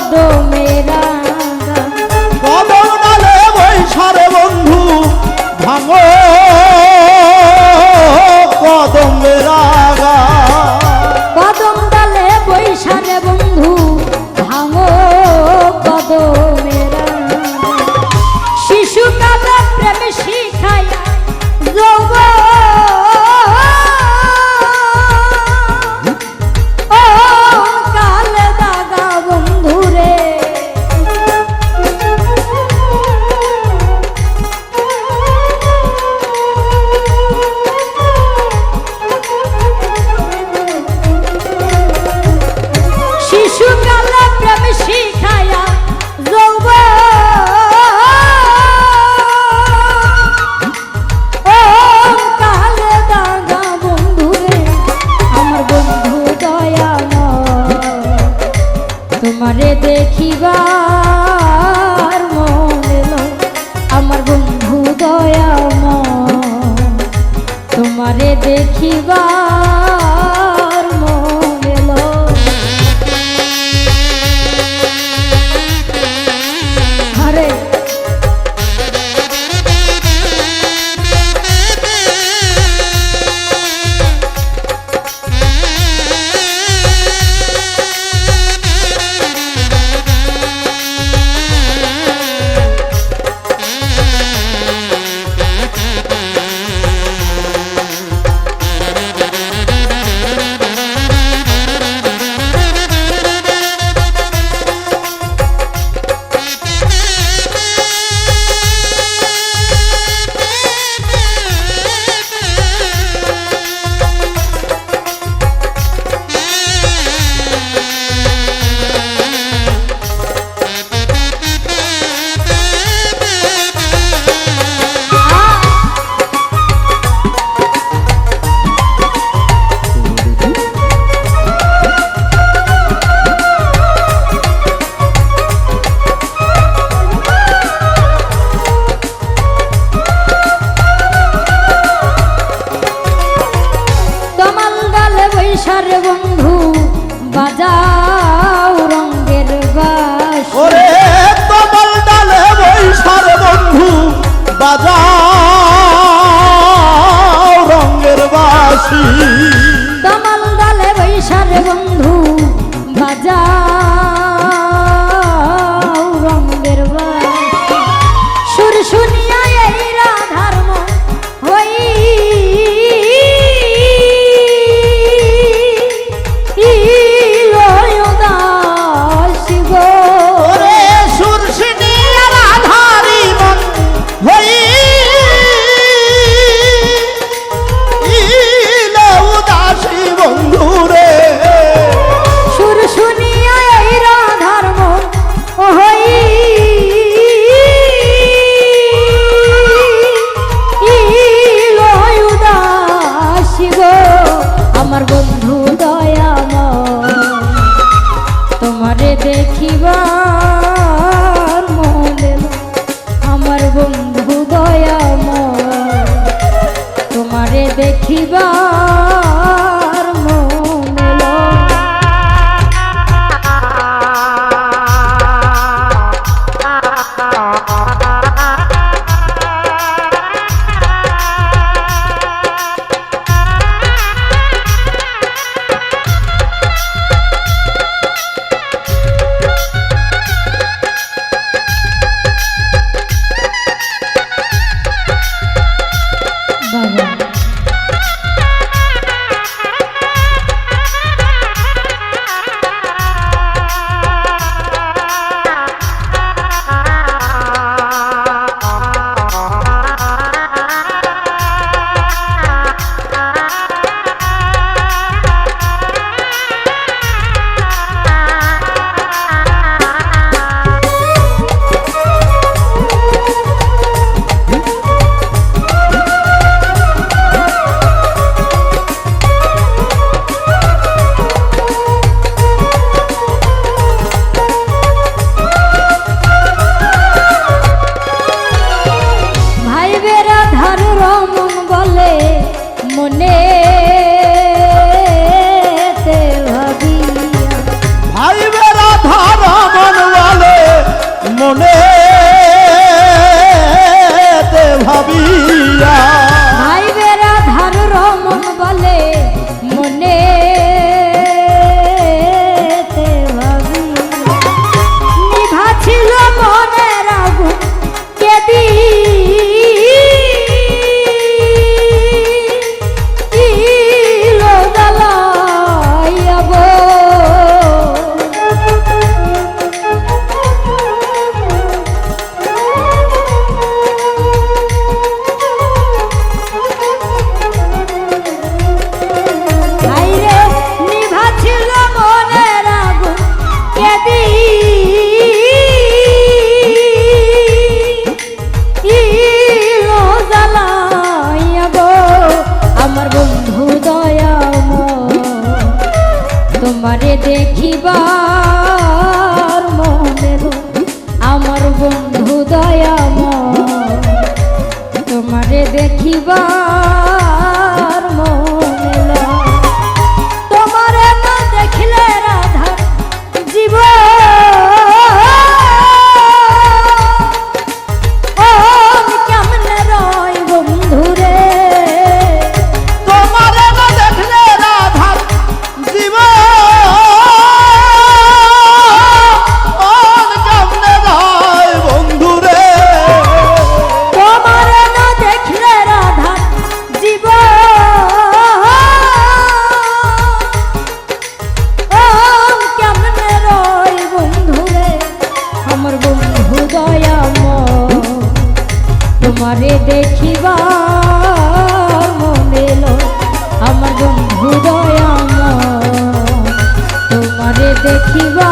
কদম বাসি দামাল ডালে বৈশারে বন্ধু বাজা রঙের বা দেখিবার মনের আমার বন্ধু দয়া মন তোমারে দেখিবার তোমারে দেখিবা মনে আমার বন্ধু দয়া তোমারে দেখিবা